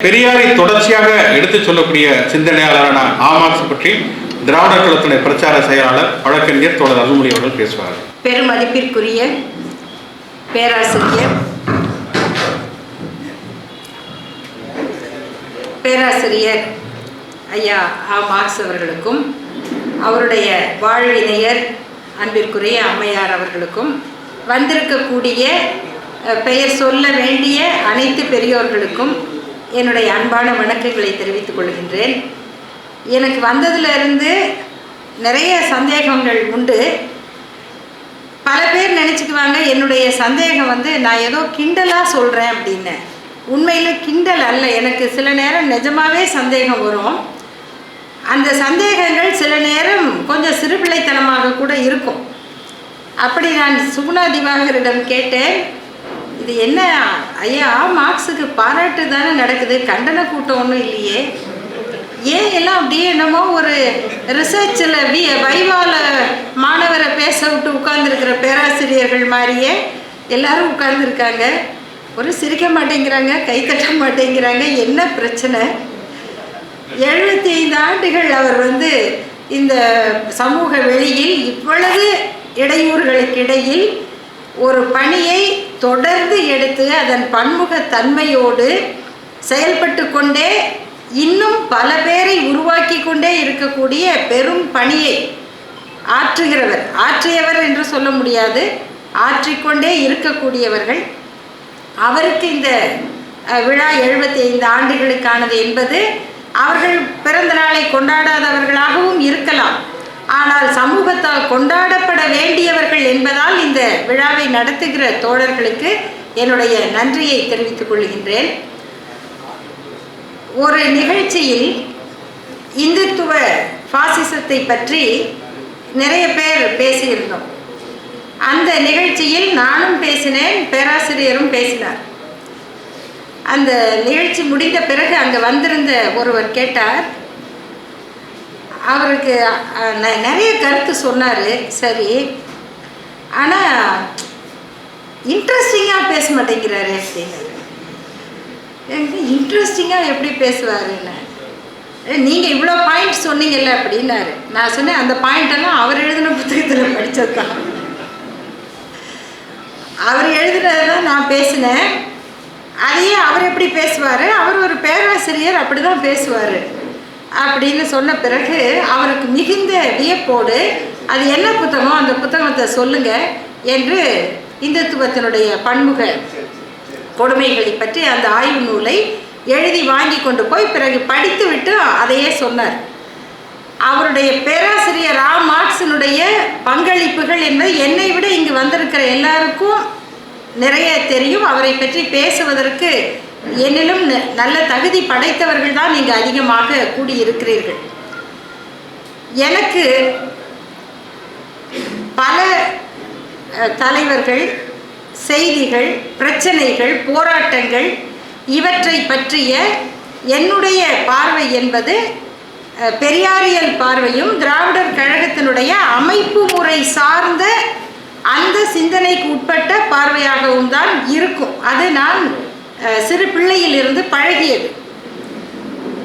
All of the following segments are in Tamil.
பெரியாரை தொடர்ச்சியாக எடுத்துச் சொல்லக்கூடிய சிந்தனையாளரான ஆமாக்ஸ் பற்றி திராவிட கழகத்தினுடைய பிரச்சார செயலாளர் வழக்கறிஞர் தோழர் அருள்மொழி அவர்கள் பேசுவார். பெருமதிப்பிற்குரிய பேராசிரியர் பேராசிரியர் ஐயா ஆ மார்க்ஸ் அவர்களுக்கும் அவருடைய வாழ்வினையர் அன்பிற்குரிய அம்மையார் அவர்களுக்கும் வந்திருக்கக்கூடிய பெயர் சொல்ல வேண்டிய அனைத்து பெரியோர்களுக்கும் என்னுடைய அன்பான வணக்கங்களை தெரிவித்துக் கொள்கின்றேன். எனக்கு வந்ததுலேருந்து நிறைய சந்தேகங்கள் உண்டு. பல பேர் நினச்சிக்குவாங்க என்னுடைய சந்தேகம் வந்து நான் ஏதோ கிண்டலாக சொல்கிறேன் அப்படின்னு. உண்மையில் கிண்டல் அல்ல எனக்கு சில நேரம் நிஜமாகவே சந்தேகம் வரும். அந்த சந்தேகங்கள் சில நேரம் கொஞ்சம் சிறுபிள்ளைத்தனமாக கூட இருக்கும். அப்படி நான் சுகுணா திவாகரிடம் கேட்டேன் இது என்ன? ஐயா மார்க்ஸுக்கு பாராட்டு தானே நடக்குது. கண்டன கூட்டம் ஒன்றும் இல்லையே. ஏன் எல்லாம் அப்படியே என்னமோ ஒரு ரிசர்ச்சில் வி வைவால மாணவரை பேச விட்டு உட்கார்ந்துருக்கிற பேராசிரியர்கள் மாதிரியே எல்லாரும் உட்கார்ந்துருக்காங்க. ஒரு சிரிக்க மாட்டேங்கிறாங்க கை தட்ட மாட்டேங்கிறாங்க. என்ன பிரச்சனை? எழுபத்தி ஐந்து ஆண்டுகள் அவர் வந்து இந்த சமூக வெளியில் இவ்வளவு இடையூறுகளுக்கு இடையில் ஒரு பணியை தொடர்ந்து எடுத்து அதன் பன்முகத்தன்மையோடு செயல்பட்டு கொண்டே இன்னும் பல பேரை உருவாக்கி கொண்டே இருக்கக்கூடிய பெரும் பணியை ஆற்றுகிறவர். ஆற்றியவர் என்று சொல்ல முடியாது. ஆற்றிக்கொண்டே இருக்கக்கூடியவர்கள். அவருக்கு இந்த விழா எழுபத்தி ஐந்து ஆண்டுகளுக்கானது என்பது அவர்கள் பிறந்த நாளை கொண்டாடாதவர்களாகவும் இருக்கலாம். ஆனால் சமூகத்தால் கொண்டாடப்பட வேண்டியவர்கள் என்பதால் இந்த விழாவை நடத்துகிற தோழர்களுக்கு என்னுடைய நன்றியை தெரிவித்துக் கொள்கின்றேன். ஒரு நிகழ்ச்சியில் இந்துத்துவ பாசிசத்தை பற்றி நிறைய பேர் பேசியிருந்தோம். அந்த நிகழ்ச்சியில் நானும் பேசினேன் பேராசிரியரும் பேசினார். அந்த நிகழ்ச்சி முடிந்த பிறகு அங்கே வந்திருந்த ஒருவர் கேட்டார் அவருக்கு ந- நிறைய கருத்து சொன்னார். சரி. ஆனால் இன்ட்ரெஸ்டிங்காக பேச மாட்டேங்கிறாரு அப்படின்னாரு. எனக்கு இன்ட்ரெஸ்டிங்காக எப்படி பேசுவாருன்னு? நீங்கள் இவ்வளோ பாயிண்ட் சொன்னீங்கல்ல அப்படின்னாரு. நான் சொன்னேன் அந்த பாயிண்டெல்லாம் அவர் எழுதின புத்தகத்தில் படித்தது தான். அவர் எழுதுனதை தான் நான் பேசினேன். அதையே அவர் எப்படி பேசுவார்? அவர் ஒரு பேராசிரியர் அப்படி தான் பேசுவார். அப்படின்னு சொன்ன பிறகு அவருக்கு மிகுந்த வியப்போடு அது என்ன புத்தகம் அந்த புத்தகத்தை சொல்லுங்க என்று இந்துத்துவத்தினுடைய பன்முக கொடுமைகளை பற்றி அந்த ஆய்வு நூலை எழுதி வாங்கி கொண்டு போய் பிறகு படித்து விட்டு அதையே சொன்னார். அவருடைய பேராசிரியர் ரா மார்க்ஸினுடைய பங்களிப்புகள் என்பது என்னை விட இங்கு வந்திருக்கிற எல்லாருக்கும் நிறைய தெரியும். அவரை பற்றி பேசுவதற்கு எனினும் ந- நல்ல தகுதி படைத்தவர்கள் தான் நீங்கள் அதிகமாக கூடியிருக்கிறீர்கள். எனக்கு பல தலைவர்கள் செய்திகள் பிரச்சனைகள் போராட்டங்கள் இவற்றை பற்றிய என்னுடைய பார்வை என்பது பெரியாரியல் பார்வையும் திராவிடர் கழகத்தினுடைய அமைப்பு முறை சார்ந்த அந்த சிந்தனைக்கு உட்பட்ட பார்வையாகவும் தான் இருக்கும். அது நான் சிறு பிள்ளையிலிருந்து பழகியது.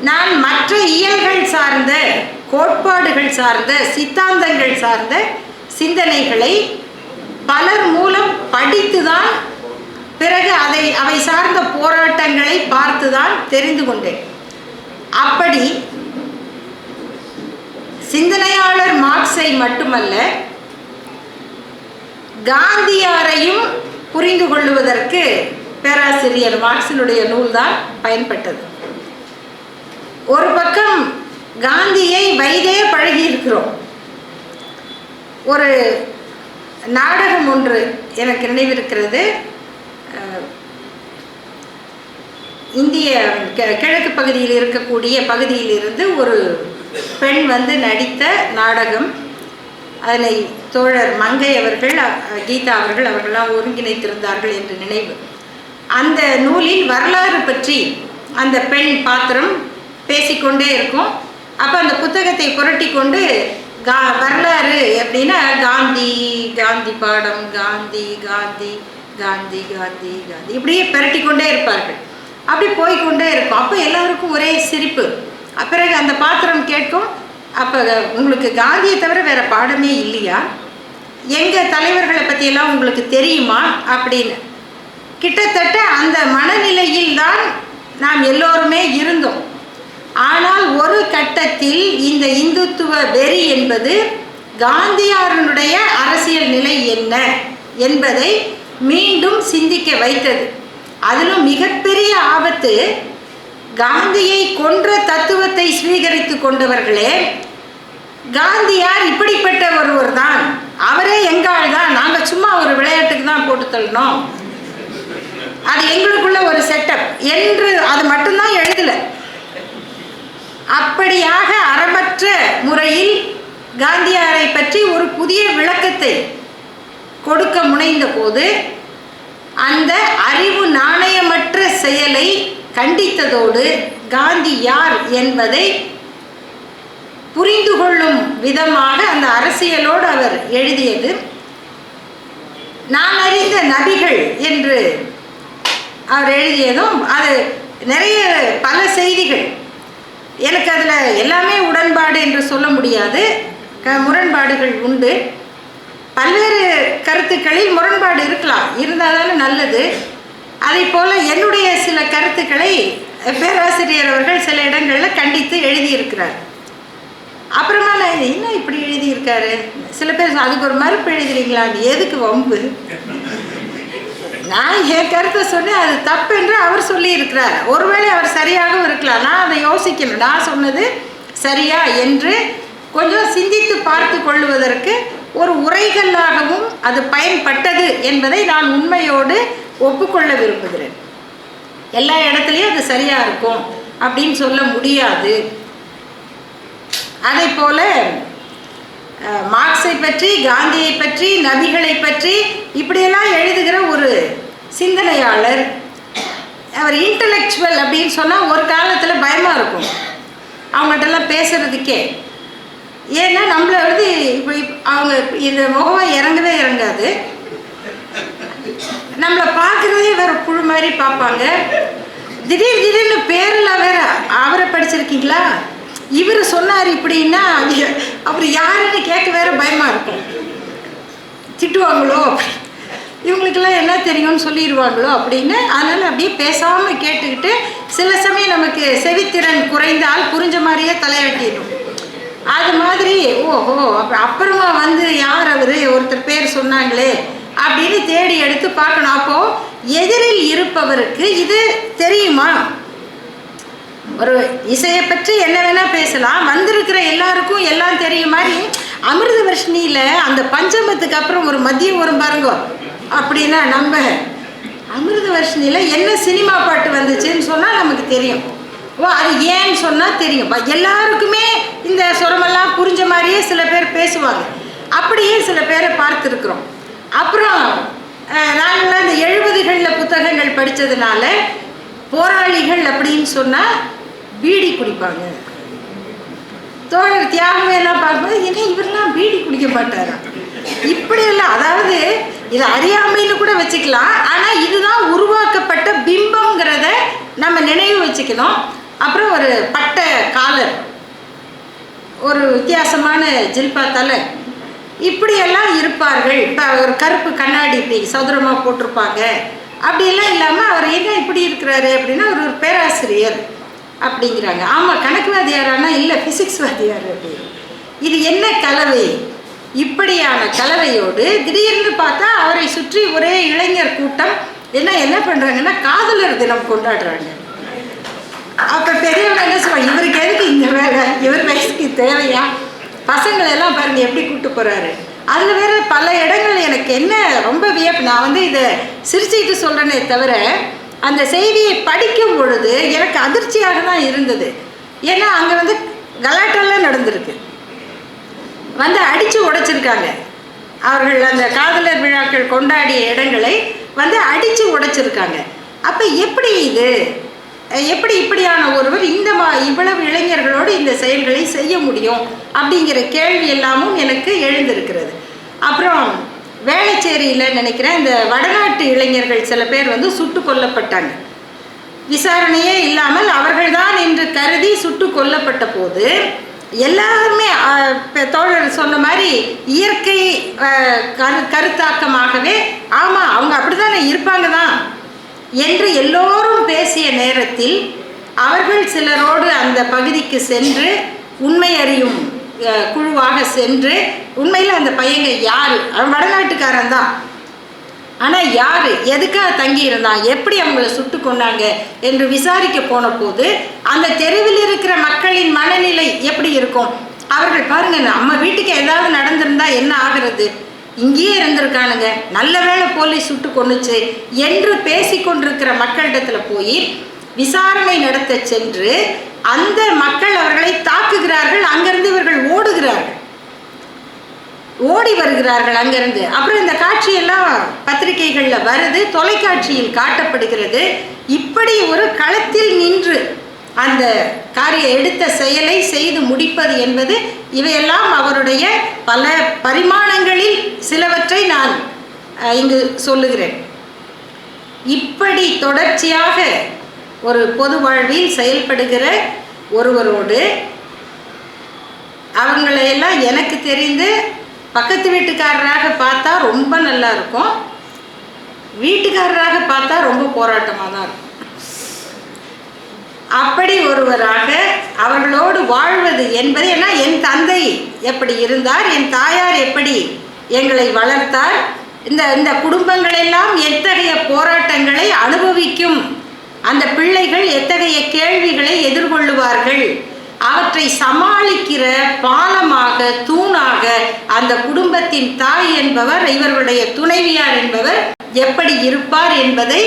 நான் மற்ற இயல்கள் சார்ந்த கோட்பாடுகள் சார்ந்த சித்தாந்தங்கள் சார்ந்த சிந்தனைகளை பலர் மூலம் படித்துதான் பிறகு அதை அவை சார்ந்த போராட்டங்களை பார்த்துதான் தெரிந்து கொண்டேன். அப்படி சிந்தனையாளர் மார்க்ஸை மட்டுமல்ல காந்தியாரையும் புரிந்து கொள்ளுவதற்கு பேராசிரியர் மார்க்சினுடைய நூல்தான் பயன்பட்டது. ஒரு பக்கம் காந்தியை வைதே பழகி இருக்கிறோம் ஒரு நாடகம் ஒன்று எனக்கு நினைவிருக்கிறது. இந்திய கிழக்கு பகுதியில் இருக்கக்கூடிய பகுதியிலிருந்து ஒரு பெண் வந்து நடித்த நாடகம். அதனை தோழர் மங்கை அவர்கள் கீதா அவர்கள் அவர்களெல்லாம் ஒருங்கிணைத்திருந்தார்கள் என்று நினைவு. அந்த நூலில் வரலாறு பற்றி அந்த பெண் பாத்திரம் பேசிக்கொண்டே இருக்கும். அப்போ அந்த புத்தகத்தை புரட்டி கொண்டு கா வரலாறு அப்படின்னா காந்தி காந்தி பாடம் காந்தி காந்தி காந்தி காந்தி காந்தி இப்படியே புரட்டி கொண்டே இருப்பார்கள். அப்படி போய்க்கொண்டே இருக்கும். அப்போ எல்லாருக்கும் ஒரே சிரிப்பு. பிறகு அந்த பாத்திரம் கேட்கும். அப்போ உங்களுக்கு காந்தியை தவிர வேறு பாடமே இல்லையா? எங்கள் தலைவர்களை பற்றியெல்லாம் உங்களுக்கு தெரியுமா? அப்படின்னு கிட்டத்தட்ட அந்த மனநிலையில் தான் நாம் எல்லோருமே இருந்தோம். ஆனால் ஒரு கட்டத்தில் இந்த இந்துத்துவ வெறி என்பது காந்தியாரனுடைய அரசியல் நிலை என்ன என்பதை மீண்டும் சிந்திக்க வைத்தது. அதிலும் மிகப்பெரிய ஆபத்து காந்தியை கொன்ற தத்துவத்தை ஸ்வீகரித்து கொண்டவர்களே காந்தியார் இப்படிப்பட்ட ஒருவர் தான் அவரே எங்கால் தான் நாங்கள் சும்மா ஒரு விளையாட்டுக்கு தான் போட்டு தள்ளணும். அது எங்களுக்குள்ள ஒரு செட்டப் என்று அது மட்டும்தான் எழுதலை. அப்படியாக அறமற்ற முறையில் காந்தியாரை பற்றி ஒரு புதிய விளக்கத்தை கொடுக்க முனைந்த போது அந்த அறிவு நாணயமற்ற செயலை கண்டித்ததோடு காந்தி யார் என்பதை புரிந்து கொள்ளும் விதமாக அந்த அரசியலோடு அவர் எழுதியது. நான் அறிந்த நபிகள் என்று அவர் எழுதியதும் அது நிறைய பல செய்திகள். எனக்கு அதில் எல்லாமே உடன்பாடு என்று சொல்ல முடியாது. க முரண்பாடுகள் உண்டு. பல்வேறு கருத்துக்களில் முரண்பாடு இருக்கலாம். இருந்தால் தானே நல்லது. அதே போல் என்னுடைய சில கருத்துக்களை பேராசிரியர் அவர்கள் சில இடங்களில் கண்டித்து எழுதியிருக்கிறார். அப்புறமா நான் என்ன இப்படி எழுதியிருக்காரு? சில பேர் அதுக்கு ஒரு மறுப்பு எழுதுறீங்களா அது எதுக்கு வம்பு? நான் என் கருத்தை சொன்னேன் அது தப்பு என்று அவர் சொல்லியிருக்கிறார். ஒருவேளை அவர் சரியாகவும் இருக்கலாம். நான் அதை யோசிக்கணும் நான் சொன்னது சரியா என்று கொஞ்சம் சிந்தித்து பார்த்து கொள்வதற்கு ஒரு உரைகளாகவும் அது பயன்பட்டது என்பதை நான் உண்மையோடு ஒப்புக்கொள்ள விரும்புகிறேன். எல்லா இடத்துலையும் அது சரியாக இருக்கும் அப்படின்னு சொல்ல முடியாது. அதே போல மார்க்ஸை பற்றி காந்தியை பற்றி நபிகளை பற்றி இப்படியெல்லாம் எழுதுகிற ஒரு சிந்தனையாளர். அவர் இன்டலெக்சுவல் அப்படின்னு சொன்னால் ஒரு காலத்தில் பயமாக இருக்கும். அவங்கள்ட்டெல்லாம் பேசுகிறதுக்கே ஏன்னா நம்மளை வந்து இப்போ அவங்க இந்த முகம் இறங்கவே இறங்காது. நம்மளை பார்க்குறதே வேற புழு மாதிரி பார்ப்பாங்க. திடீர் திடீர்னு பேரெல்லாம் வேற. அவரை படிச்சிருக்கீங்களா? இவர் சொன்னார் இப்படின்னா அப்புறம் யாருன்னு கேட்க வேற பயமா இருக்கும். திட்டுவாங்களோ அப்படி. இவங்களுக்கெல்லாம் என்ன தெரியும்னு சொல்லிடுவாங்களோ அப்படின்னு அதனால் அப்படியே பேசாமல் கேட்டுக்கிட்டு சில சமயம் நமக்கு செவித்திறன் குறைந்தால் புரிஞ்ச மாதிரியே தலையாட்டிடும். அது மாதிரி ஓஹோ அப்போ அப்புறமா வந்து யார் அவர்? ஒருத்தர் பேர் சொன்னாங்களே அப்படின்னு தேடி எடுத்து பார்க்கணும். அப்போது எதிரில் இருப்பவருக்கு இது தெரியுமா? ஒரு இசையை பற்றி என்ன வேணா பேசலாம். வந்திருக்கிற எல்லாருக்கும் எல்லாம் தெரியும் மாதிரி அமிர்த வர்ஷினியில அந்த பஞ்சமத்துக்கு அப்புறம் ஒரு மதியம் வரும் பாருங்க. அப்படின்னா நம்ம அமிர்த வர்ஷினியில என்ன சினிமா பாட்டு வந்துச்சுன்னு சொன்னால் நமக்கு தெரியும். ஓ அது ஏன்னு சொன்னால் தெரியும். ப- எல்லாருக்குமே இந்த சுரமெல்லாம் புரிஞ்ச மாதிரியே சில பேர் பேசுவாங்க. அப்படியே சில பேரை பார்த்துருக்குறோம். அப்புறம் நாங்கள்லாம் நாங்களாம் இந்த எழுபதுகளில் புத்தகங்கள் படித்ததுனால போராளிகள் அப்படின்னு சொன்னால் பீடி குடிப்பாங்க. தோழர் தியாகமே எல்லாம் பார்க்கும்போது என்ன இவரெல்லாம் பீடி குடிக்க மாட்டாரா? இப்படியெல்லாம் அதாவது இது அறியாமைன்னு கூட வச்சுக்கலாம். ஆனால் இதுதான் உருவாக்கப்பட்ட பிம்பம்ங்கிறத நம்ம நினைவு வச்சுக்கணும். அப்புறம் ஒரு பட்ட காலர் ஒரு வித்தியாசமான ஜில்பா தலை இப்படியெல்லாம் இருப்பார்கள். இப்போ ஒரு கருப்பு கண்ணாடி இப்படி சதுரமாக போட்டிருப்பாங்க. அப்படியெல்லாம் இல்லாமல் அவர் என்ன இப்படி இருக்கிறாரு அப்படின்னா அவர் ஒரு பேராசிரியர். அப்படிங்கிறாங்க. ஆமாம் கணக்குவாதியாரானா? இல்லை ஃபிசிக்ஸ் வாத்தியார் அப்படின்னு இது என்ன கலவை? இப்படியான கலவையோடு திடீர்னு பார்த்தா அவரை சுற்றி ஒரே இளைஞர் கூட்டம். என்ன என்ன பண்ணுறாங்கன்னா காதலர் தினம் கொண்டாடுறாங்க. அப்போ பெரியவங்க என்ன சொல்லுவாங்க இவருக்கு எதுக்கு இந்த வேலை? இவர் வயசுக்கு தேவையா? பசங்களை எல்லாம் பாருங்க எப்படி கூப்பிட்டு போறாரு? அதில் வேற பல இடங்கள் எனக்கு என்ன ரொம்ப வியப்பு. நான் வந்து இதை சிரிச்சுக்கிட்டு சொல்கிறேனே தவிர அந்த செய்தியை படிக்கும் பொழுது எனக்கு அதிர்ச்சியாக தான் இருந்தது. ஏன்னா அங்கே வந்து கலாட்டெல்லாம் நடந்திருக்கு. வந்து அடித்து உடைச்சிருக்காங்க. அவர்கள் அந்த காதலர் விழாக்கள் கொண்டாடிய இடங்களை வந்து அடித்து உடைச்சிருக்காங்க. அப்போ எப்படி இது? எப்படி இப்படியான ஒருவர் இந்த மா இவ்வளவு இளைஞர்களோடு இந்த செயல்களை செய்ய முடியும்? அப்படிங்கிற கேள்வி எல்லாமும் எனக்கு எழுந்திருக்கிறது. அப்புறம் வேளச்சேரியில் நினைக்கிறேன் இந்த வடநாட்டு இளைஞர்கள் சில பேர் வந்து சுட்டு கொல்லப்பட்டாங்க. விசாரணையே இல்லாமல் அவர்கள்தான் என்று கருதி சுட்டு கொல்லப்பட்ட போது எல்லாருமே தோழர் சொன்ன மாதிரி இயற்கை கரு கருத்தாக்கமாகவே ஆமாம் அவங்க அப்படித்தானே இருப்பாங்க தான் என்று எல்லோரும் பேசிய நேரத்தில் அவர்கள் சிலரோடு அந்த பகுதிக்கு சென்று உண்மை அறியும் குழுவாக சென்று உண்மையில் அந்த பையங்க யார்? அவன் வடநாட்டுக்காரன் தான். ஆனால் யார்? எதுக்காக தங்கி இருந்தான் எப்படி அவங்கள சுட்டு கொண்டாங்க என்று விசாரிக்க போன போது அந்த தெருவில் இருக்கிற மக்களின் மனநிலை எப்படி இருக்கும்? அவர்கள் பாருங்க நம்ம வீட்டுக்கு ஏதாவது நடந்திருந்தா என்ன ஆகிறது? இங்கேயே இருந்திருக்கானுங்க. நல்ல வேளை போலீஸ் சுட்டு கொன்னுச்சு என்று பேசிக்கொண்டிருக்கிற மக்களிடத்துல போய் விசாரணை நடத்த சென்று அந்த மக்கள் அவர்களை தாக்குகிறார்கள். அங்கிருந்து இவர்கள் ஓடுகிறார்கள். ஓடி வருகிறார்கள் அங்கிருந்து. அப்புறம் இந்த காட்சியெல்லாம் பத்திரிகைகளில் வருது. தொலைக்காட்சியில் காட்டப்படுகிறது. இப்படி ஒரு களத்தில் நின்று அந்த காரிய எடுத்த செயலை செய்து முடிப்பது என்பது இவையெல்லாம் அவருடைய பல பரிமாணங்களில் சிலவற்றை நான் இங்கு சொல்லுகிறேன். இப்படி தொடர்ச்சியாக ஒரு பொது வாழ்வில் செயல்படுகிற ஒருவரோடு அவங்களையெல்லாம் எனக்கு தெரிந்து பக்கத்து வீட்டுக்காரராக பார்த்தா ரொம்ப நல்லா இருக்கும். வீட்டுக்காரராக பார்த்தா ரொம்ப போராட்டமாக தான் இருக்கும். அப்படி ஒருவராக அவர்களோடு வாழ்வது என்பது ஏன்னா என் தந்தை எப்படி இருந்தார்? என் தாயார் எப்படி எங்களை வளர்த்தார்? இந்த இந்த குடும்பங்களெல்லாம் எத்தகைய போராட்டங்களை அனுபவிக்கும் அந்த பிள்ளைகள் எத்தகைய கேள்விகளை எதிர்கொள்ளுவார்கள்? அவற்றை சமாளிக்கிற பாலமாக தூணாக அந்த குடும்பத்தின் தாய் என்பவர் இவர்களுடைய துணைவியார் என்பவர் எப்படி இருப்பார் என்பதை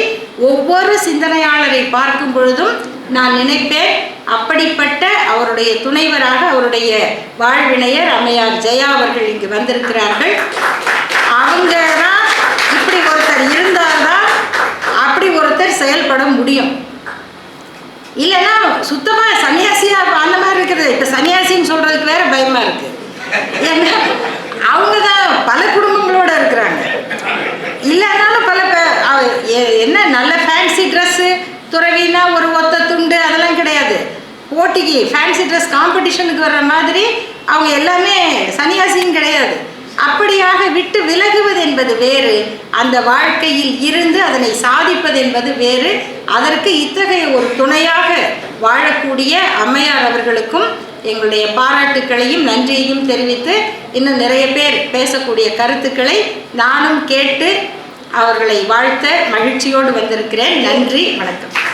ஒவ்வொரு சிந்தனையாளரை பார்க்கும் பொழுதும் நான் நினைப்பேன் அப்படிப்பட்ட அவருடைய துணைவராக அவருடைய வாழ்வினையர் அம்மையார் ஜெயா அவர்கள் இங்கு வந்திருக்கிறார்கள். அவங்க தான் இப்படி ஒருத்தர் இருந்தால்தான் செயல்பட முடியும். இல்லைன்னா சுத்தமாக சன்னியாசியா அந்த மாதிரி இருக்கிறது. இப்போ சன்னியாசின்னு சொல்கிறதுக்கு வேற பயமாக இருக்குது ஏன்னா அவங்க தான் பல குடும்பங்களோட இருக்கிறாங்க. இல்லைனாலும் பல என்ன நல்ல ஃபேன்சி ட்ரெஸ்ஸு துறவினா ஒரு ஒத்த துண்டு அதெல்லாம் கிடையாது. போட்டிக்கு ஃபேன்சி ட்ரெஸ் காம்படிஷனுக்கு வர்ற மாதிரி அவங்க எல்லாமே சன்னியாசியும் கிடையாது. அப்படியாக விட்டு விலகுவது என்பது வேறு. அந்த வாழ்க்கையில் இருந்து அதனை சாதிப்பது என்பது வேறு. அதற்கு இத்தகைய ஒரு துணையாக வாழக்கூடிய அம்மையார் அவர்களுக்கும் எங்களுடைய பாராட்டுக்களையும் நன்றியையும் தெரிவித்து இன்னும் நிறைய பேர் பேசக்கூடிய கருத்துக்களை நானும் கேட்டு அவர்களை வாழ்த்த மகிழ்ச்சியோடு வந்திருக்கிறேன். நன்றி வணக்கம்.